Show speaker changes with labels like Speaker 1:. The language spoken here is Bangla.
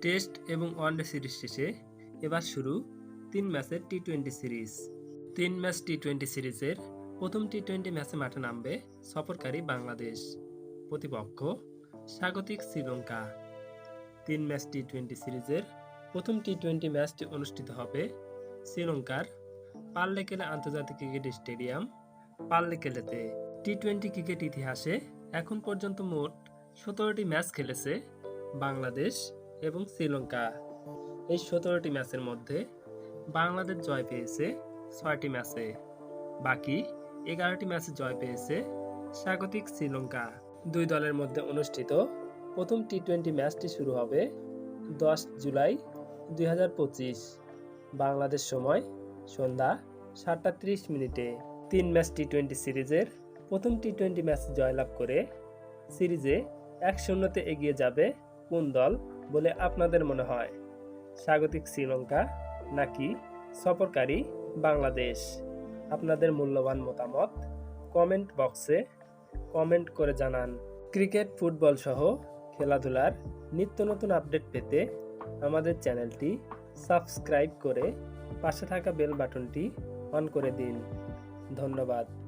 Speaker 1: টেস্ট এবং ওয়ানডে সিরিজ শেষে এবার শুরু তিন ম্যাচের টি টোয়েন্টি সিরিজ। তিন ম্যাচ টি টোয়েন্টি সিরিজের প্রথম টি টোয়েন্টি ম্যাচে মাঠে নামবে সফরকারী বাংলাদেশ, প্রতিপক্ষ স্বাগতিক শ্রীলঙ্কা। তিন ম্যাচ টি টোয়েন্টি সিরিজের প্রথম টি টোয়েন্টি ম্যাচটি অনুষ্ঠিত হবে শ্রীলঙ্কার পাল্লেকেলে আন্তর্জাতিক ক্রিকেট স্টেডিয়াম পাল্লেকেলেতে। টি টোয়েন্টি ক্রিকেট ইতিহাসে এখন পর্যন্ত মোট সতেরোটি ম্যাচ খেলেছে বাংলাদেশ এবং শ্রীলঙ্কা। এই সতেরোটি ম্যাচের মধ্যে বাংলাদেশ জয় পেয়েছে ছয়টি ম্যাচে। বাকি এগারোটি ম্যাচে জয় পেয়েছে স্বাগতিক শ্রীলঙ্কা। দুই দলের মধ্যে অনুষ্ঠিত প্রথম টি টোয়েন্টি ম্যাচটি শুরু হবে দশ জুলাই দুই হাজার পঁচিশ। বাংলাদেশ সময় সন্ধ্যা সাতটা ত্রিশ মিনিটে। তিন ম্যাচ টি টোয়েন্টি সিরিজের প্রথম টি টোয়েন্টি ম্যাচ জয়লাভ করে সিরিজে এক শূন্যতে এগিয়ে যাবে কোন দল বলে আপনাদের মনে হয়? স্বাগতিক শ্রীলঙ্কা নাকি সফরকারী বাংলাদেশ? আপনাদের মূল্যবান মতামত কমেন্ট বক্সে কমেন্ট করে জানান। ক্রিকেট, ফুটবল সহ খেলাধুলার নিত্য নতুন আপডেট পেতে আমাদের চ্যানেলটি সাবস্ক্রাইব করে পাশে থাকা বেল বাটনটি অন করে দিন। ধন্যবাদ।